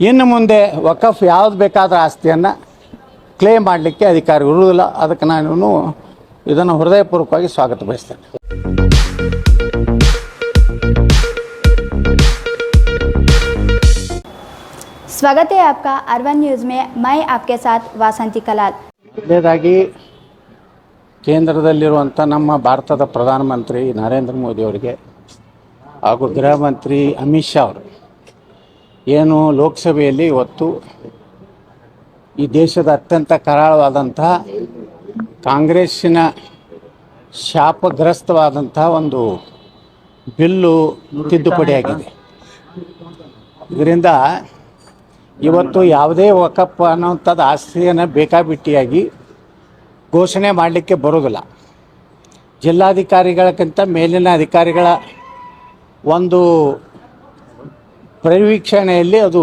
ಇನ್ನು ಮುಂದೆ ವಕಫ್ ಯಾವ್ದು ಬೇಕಾದ ಆಸ್ತಿಯನ್ನು ಕ್ಲೇಮ್ ಮಾಡಲಿಕ್ಕೆ ಅಧಿಕಾರ ಇರುವುದಿಲ್ಲ ಅದಕ್ಕೆ ನಾನು ಇದನ್ನು ಹೃದಯಪೂರ್ವಕವಾಗಿ ಸ್ವಾಗತ ಬಯಸ್ತೇನೆ स्वागत है आपका अरवन न्यूज़ में मैं आपके साथ वासंती कलाल ಮೊದಲನೇದಾಗಿ ಕೇಂದ್ರದಲ್ಲಿರುವಂಥ ನಮ್ಮ ಭಾರತದ ಪ್ರಧಾನಮಂತ್ರಿ ನರೇಂದ್ರ ಮೋದಿ ಅವರಿಗೆ ಹಾಗೂ ಗೃಹ ಮಂತ್ರಿ ಅಮಿತ್ ಶಾ ಅವರು ಏನು ಲೋಕಸಭೆಯಲ್ಲಿ ಇವತ್ತು ಈ ದೇಶದ ಅತ್ಯಂತ ಕರಾಳವಾದಂತಹ ಕಾಂಗ್ರೆಸ್ಸಿನ ಶಾಪಗ್ರಸ್ತವಾದಂತಹ ಒಂದು ಬಿಲ್ಲು ತಿದ್ದುಪಡಿಯಾಗಿದೆ ಇದರಿಂದ ಇವತ್ತು ಯಾವುದೇ ವಕಫ್ ಅನ್ನೋಂಥದ್ದು ಆಸ್ತಿಯನ್ನು ಬೇಕಾಬಿಟ್ಟಿಯಾಗಿ ಘೋಷಣೆ ಮಾಡಲಿಕ್ಕೆ ಬರೋದಿಲ್ಲ. ಜಿಲ್ಲಾಧಿಕಾರಿಗಳಕ್ಕಿಂತ ಮೇಲಿನ ಅಧಿಕಾರಿಗಳ ಒಂದು ಪರಿವೀಕ್ಷಣೆಯಲ್ಲಿ ಅದು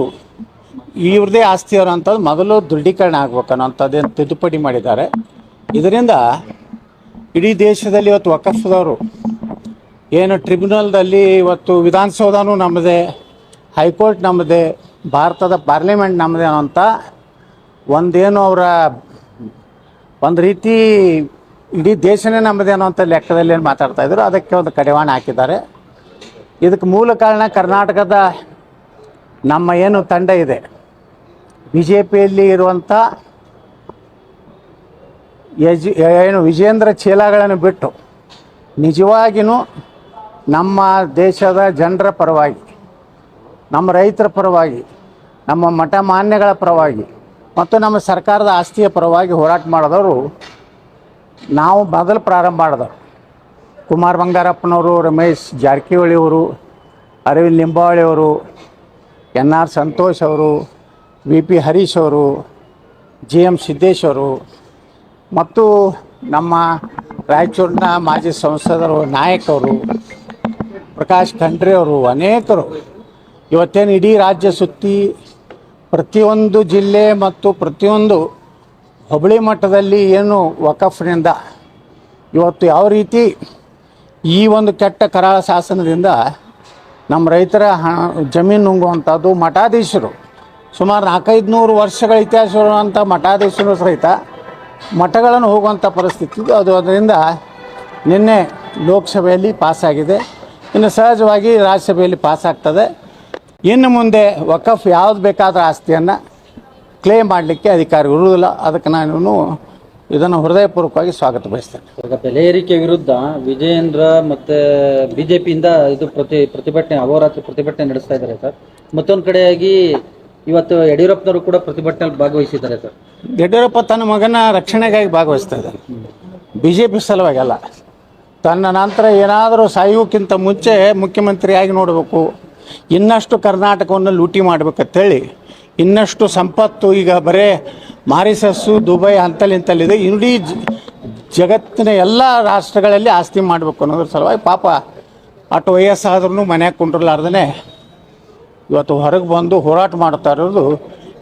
ಇವ್ರದೇ ಆಸ್ತಿಯವರು ಅಂಥದ್ದು ಮೊದಲು ದೃಢೀಕರಣ ಆಗ್ಬೇಕು ಅನ್ನೋಂಥದ್ದೇನು ತಿದ್ದುಪಡಿ ಮಾಡಿದ್ದಾರೆ. ಇದರಿಂದ ಇಡೀ ದೇಶದಲ್ಲಿ ಇವತ್ತು ವಕಫ್ದವರು, ಏನು ಟ್ರಿಬ್ಯುನಲ್ದಲ್ಲಿ ಇವತ್ತು ವಿಧಾನಸೌಧನೂ ನಮ್ಮದೇ, ಹೈಕೋರ್ಟ್ ನಮ್ಮದೇ, ಭಾರತದ ಪಾರ್ಲಿಮೆಂಟ್ ನಮ್ಮದೇ ಅನ್ನೋಂಥ ಒಂದೇನು ಅವರ ಒಂದು ರೀತಿ ಇಡೀ ದೇಶನೇ ನಮ್ಮದೇ ಅನ್ನೋಂಥ ಲೆಕ್ಕದಲ್ಲಿ ಏನು ಮಾತಾಡ್ತಾ ಇದ್ರು, ಅದಕ್ಕೆ ಒಂದು ಕಡಿವಾಣ ಹಾಕಿದ್ದಾರೆ. ಇದಕ್ಕೆ ಮೂಲ ಕಾರಣ ಕರ್ನಾಟಕದ ನಮ್ಮ ಏನು ತಂಡ ಇದೆ ಬಿ ಜೆ ಪಿಯಲ್ಲಿ ಇರುವಂಥ ಯಜ್, ಏನು ವಿಜೇಂದ್ರ ಚೀಲಗಳನ್ನು ಬಿಟ್ಟು ನಿಜವಾಗಿಯೂ ನಮ್ಮ ದೇಶದ ಜನರ ಪರವಾಗಿ, ನಮ್ಮ ರೈತರ ಪರವಾಗಿ, ನಮ್ಮ ಮಠ ಮಾನ್ಯಗಳ ಪರವಾಗಿ ಮತ್ತು ನಮ್ಮ ಸರ್ಕಾರದ ಆಸ್ತಿಯ ಪರವಾಗಿ ಹೋರಾಟ ಮಾಡಿದವರು ನಾವು ಮೊದಲು ಪ್ರಾರಂಭ ಮಾಡಿದವರು. ಕುಮಾರ್ ಬಂಗಾರಪ್ಪನವರು, ರಮೇಶ್ ಜಾರಕಿಹೊಳಿ ಅವರು, ಅರವಿಂದ್ ಲಿಂಬಾವಳಿ ಅವರು ಎನ್ ಆರ್ ಸಂತೋಷ್ ಅವರು, ವಿ ಪಿ ಹರೀಶ್ ಅವರು, ಜಿ ಎಂ ಸಿದ್ದೇಶ್ ಅವರು, ಮತ್ತು ನಮ್ಮ ರಾಯಚೂರಿನ ಮಾಜಿ ಸಂಸದರು ನಾಯಕರು ಪ್ರಕಾಶ್ ಖಂಡ್ರೆ ಅವರು, ಅನೇಕರು. ಇವತ್ತೇನು ಇಡೀ ರಾಜ್ಯ ಸುತ್ತಿ ಪ್ರತಿಯೊಂದು ಜಿಲ್ಲೆ ಮತ್ತು ಪ್ರತಿಯೊಂದು ಹೋಬಳಿ ಮಟ್ಟದಲ್ಲಿ ಏನು ವಕಫ್ನಿಂದ ಇವತ್ತು ಯಾವ ರೀತಿ ಈ ಒಂದು ಕೆಟ್ಟ ಕರಾಳ ಶಾಸನದಿಂದ ನಮ್ಮ ರೈತರ ಹ, ಜಮೀನು ನುಂಗುವಂಥದ್ದು ಮಠಾಧೀಶರು. ಸುಮಾರು ನಾಲ್ಕೈದು ನೂರು ವರ್ಷಗಳ ಇತಿಹಾಸ ಇರುವಂಥ ಮಠಾಧೀಶರು ಸಹಿತ ಮಠಗಳನ್ನು ಹೋಗುವಂಥ ಪರಿಸ್ಥಿತಿ ಅದು ಅದರಿಂದ ನಿನ್ನೆ ಲೋಕಸಭೆಯಲ್ಲಿ ಪಾಸಾಗಿದೆ. ಇನ್ನು ಸಹಜವಾಗಿ ರಾಜ್ಯಸಭೆಯಲ್ಲಿ ಪಾಸಾಗ್ತದೆ. ಇನ್ನು ಮುಂದೆ ವಕಫ್ ಯಾವುದು ಬೇಕಾದ ಆಸ್ತಿಯನ್ನು ಕ್ಲೇಮ್ ಮಾಡಲಿಕ್ಕೆ ಅಧಿಕಾರ ಇರುವುದಿಲ್ಲ. ಅದಕ್ಕೆ ನಾನು ಇದನ್ನು ಹೃದಯಪೂರ್ವಕವಾಗಿ ಸ್ವಾಗತ ಬಯಸ್ತೇನೆ. ಈಗ ಬೆಲೆ ಏರಿಕೆ ವಿರುದ್ಧ ವಿಜಯೇಂದ್ರ ಮತ್ತೆ ಬಿಜೆಪಿಯಿಂದ ಇದು ಪ್ರತಿ ಪ್ರತಿಭಟನೆ ಅಹೋರಾತ್ರಿ ಪ್ರತಿಭಟನೆ ನಡೆಸ್ತಾ ಇದ್ದಾರೆ ಸರ್. ಮತ್ತೊಂದು ಕಡೆಯಾಗಿ ಇವತ್ತು ಯಡಿಯೂರಪ್ಪನವರು ಕೂಡ ಪ್ರತಿಭಟನೆಯಲ್ಲಿ ಭಾಗವಹಿಸಿದ್ದಾರೆ ಸರ್. ಯಡಿಯೂರಪ್ಪ ತನ್ನ ಮಗನ ರಕ್ಷಣೆಗಾಗಿ ಭಾಗವಹಿಸ್ತಾ ಇದ್ದಾನೆ ಬಿ ಜೆ ಪಿ ಸಲುವಾಗಿ ಅಲ್ಲ. ತನ್ನ ನಂತರ ಏನಾದರೂ ಸಾಯುವಕ್ಕಿಂತ ಮುಂಚೆ ಮುಖ್ಯಮಂತ್ರಿಯಾಗಿ ನೋಡಬೇಕು. ಇನ್ನಷ್ಟು ಕರ್ನಾಟಕವನ್ನು ಲೂಟಿ ಮಾಡಬೇಕಂತೇಳಿ ಇನ್ನಷ್ಟು ಸಂಪತ್ತು ಈಗ ಬರೇ ಮಾರಿಸಸ್ಸು ದುಬೈ ಅಂತಲ್ಲಿಂತಲ್ಲಿದೆ ಇಡೀ ಜ- ಜಗತ್ತಿನ ಎಲ್ಲ ರಾಷ್ಟ್ರಗಳಲ್ಲಿ ಆಸ್ತಿ ಮಾಡಬೇಕು ಅನ್ನೋದ್ರ ಸಲುವಾಗಿ ಪಾಪ ಅಷ್ಟು ವಯಸ್ಸಾದ್ರೂ ಮನ್ಯಾಗ ಕುಂಡ್ರಲಾರ್ದೇ ಇವತ್ತು ಹೊರಗೆ ಬಂದು ಹೋರಾಟ ಮಾಡ್ತಾ ಇರೋದು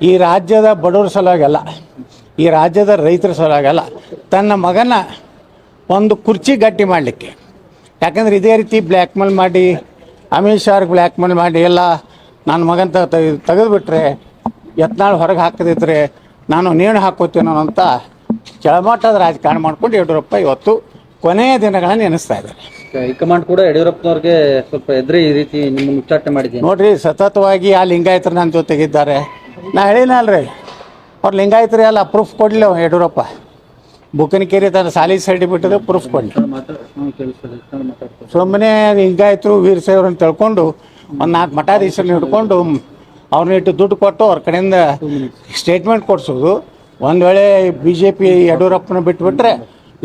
ಈ ರಾಜ್ಯದ ಬಡವರ ಸಲುವಾಗಲ್ಲ ಈ ರಾಜ್ಯದ ರೈತರ ಸಲುವಾಗಲ್ಲ ತನ್ನ ಮಗನ ಒಂದು ಕುರ್ಚಿ ಗಟ್ಟಿ ಮಾಡಲಿಕ್ಕೆ. ಯಾಕಂದ್ರೆ ಇದೇ ರೀತಿ ಬ್ಲ್ಯಾಕ್ ಮೇಲ್ ಮಾಡಿ, ಅಮಿತ್ ಶಾರ್ಗೆ ಬ್ಲ್ಯಾಕ್ ಮೇಲ್ ಮಾಡಿ ಎಲ್ಲ ನನ್ನ ಮಗನ ತೆಗೆದುಬಿಟ್ರೆ, ಯತ್ನಾಳ್ ಹೊರಗೆ ಹಾಕದಿದ್ರೆ ನಾನು ನೇಣು ಹಾಕೋತೀನೋ ಅಂತ ಕೆಳಮಟ್ಟದ ರಾಜಕಾರಣ ಮಾಡ್ಕೊಂಡು ಯಡಿಯೂರಪ್ಪ ಇವತ್ತು ಕೊನೆಯ ದಿನಗಳನ್ನು ಎನಿಸ್ತಾ ಇದ್ದಾರೆ. ಹೈಕಮಾಂಡ್ ಕೂಡ ಯಡಿಯೂರಪ್ಪನವ್ರಿಗೆ ಸ್ವಲ್ಪ ಎದ್ರಿ ಈ ರೀತಿ ನಿಮ್ಮ ಉಚ್ಚಾಟನೆ ಮಾಡಿದ್ದೀನಿ ನೋಡ್ರಿ ಸತತವಾಗಿ ಆ ಲಿಂಗಾಯತರು ನನ್ನ ಜೊತೆಗಿದ್ದಾರೆ. ನಾ ಹೇಳಿನಲ್ರಿ ಅವ್ರು ಲಿಂಗಾಯತರು ಎಲ್ಲ ಪ್ರೂಫ್ ಕೊಡಲಿ ಯಡಿಯೂರಪ್ಪ. ಬುಕ್ಕನಕೇರಿ ತನ್ನ ಸಾಲಿ ಸೈಡ್ ಬಿಟ್ಟದ ಪ್ರೂಫ್ ಕೊಡಿ ಸುಮ್ಮನೆ ಲಿಂಗಾಯತರು ವೀರಶೈವರನ್ನ ತಿಳ್ಕೊಂಡು ಒಂದು ನಾಲ್ಕು ಮಠಾಧೀಶರನ್ನ ಹಿಡ್ಕೊಂಡು ಅವ್ರನ್ನ ಇಟ್ಟು ದುಡ್ಡು ಕೊಟ್ಟು ಅವ್ರ ಕಡೆಯಿಂದ ಸ್ಟೇಟ್ಮೆಂಟ್ ಕೊಡಿಸೋದು. ಒಂದು ವೇಳೆ ಬಿ ಜೆ ಪಿ ಯಡಿಯೂರಪ್ಪನ ಬಿಟ್ಬಿಟ್ರೆ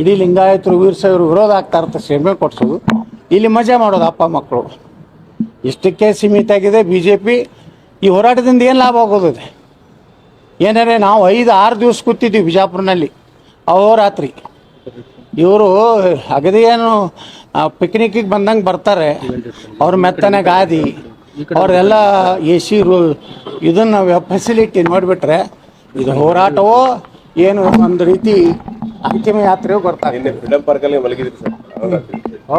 ಇಡೀ ಲಿಂಗಾಯತರು ವೀರಶೈವರು ವಿರೋಧ ಆಗ್ತಾರೆ ಅಂತ ಸ್ಟೇಟ್ಮೆಂಟ್ ಕೊಡಿಸೋದು. ಇಲ್ಲಿ ಮಜಾ ಮಾಡೋದು ಅಪ್ಪ ಮಕ್ಕಳು ಇಷ್ಟಕ್ಕೆ ಸೀಮಿತ ಆಗಿದೆ ಬಿ ಜೆ ಪಿ ಈ ಹೋರಾಟದಿಂದ ಏನು ಲಾಭ ಆಗೋದಿದೆ ಏನಾರೆ ನಾವು ಐದು, ಆರು ದಿವಸ ಕೂತಿದ್ದೀವಿ ಬಿಜಾಪುರ್ನಲ್ಲಿ. ಅಹೋರಾತ್ರಿ. ಇವರು ಅಗದಿ ಏನು ಪಿಕ್ನಿಕ್ಕಿಗೆ ಬಂದಂಗೆ ಬರ್ತಾರೆ. ಅವ್ರ ಮೆತ್ತನೆ ಗಾದಿ. ಅವ್ರೆಲ್ಲ ಎ ಸಿ ರೂ ಇದನ್ನು ಫೆಸಿಲಿಟಿ ನೋಡಿಬಿಟ್ರೆ ಇದು ಹೋರಾಟವೋ ಏನು ಒಂದು ರೀತಿ ಅಂತಿಮ ಯಾತ್ರೆಯೋ ಬರ್ತಾರೆ ಫ್ರೀಡಂ ಪಾರ್ಕಲ್ಲಿ ಮಲಗಿದ್ರಿ ಸರ್.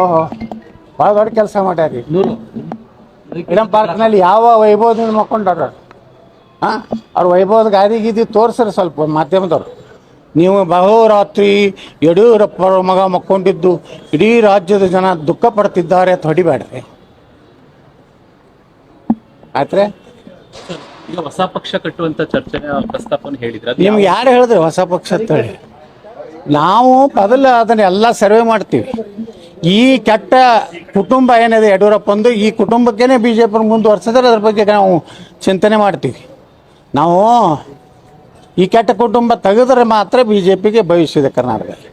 ಓಹೋ ಭಾಳ ದೊಡ್ಡ ಕೆಲಸ ಮಾಡ್ಯಾರಿ ನೂರು. ಫ್ರೀಡಂ ಪಾರ್ಕ್ನಲ್ಲಿ ಯಾವ ವೈಭವದಿಂದ ಮಕ್ಕೊಂಡಾರ ಹಾಂ? ಅವ್ರ ವೈಭವದ ಗಾದಿ ಗೀದಿ ತೋರಿಸ್ರಿ ಸ್ವಲ್ಪ ಮಾಧ್ಯಮದವ್ರು. ನೀವು ಬಹುರಾತ್ರಿ ಯಡಿಯೂರಪ್ಪ ಮಗ ಮಕ್ಕೊಂಡಿದ್ದು ಇಡೀ ರಾಜ್ಯದ ಜನ ದುಃಖ ಪಡ್ತಿದ್ದಾರೆ ಅಂತ ಹೊಡಿಬೇಡ್ರಿ. ಆಯ್ತ್ರೆ ಈಗ ಹೊಸ ಪಕ್ಷ ಕಟ್ಟುವಂತ ಚರ್ಚೆ ಪ್ರಸ್ತಾಪವನ್ನು ಹೇಳಿದ್ರೆ? ನಿಮ್ಗೆ ಯಾರು ಹೇಳಿದ್ರು ಹೊಸ ಪಕ್ಷ ಅಂತ ಹೇಳಿ? ನಾವು ಮೊದಲು ಅದನ್ನ ಎಲ್ಲ ಸರ್ವೆ ಮಾಡ್ತೀವಿ. ಈ ಕೆಟ್ಟ ಕುಟುಂಬ ಏನಿದೆ ಯಡಿಯೂರಪ್ಪಂದು ಈ ಕುಟುಂಬಕ್ಕೇನೆ ಬಿ ಜೆ ಪಿ ಮುಂದುವರ್ಸಿದ್ರೆ ಅದ್ರ ಬಗ್ಗೆ ನಾವು ಚಿಂತನೆ ಮಾಡ್ತೀವಿ. ನಾವು ಈ ಕೆಟ್ಟ ಕುಟುಂಬ ತೆಗೆದ್ರೆ ಮಾತ್ರ ಬಿ ಜೆ ಪಿಗೆ ಭವಿಷ್ಯ ಇದೆ ಕರ್ನಾಟಕದಲ್ಲಿ.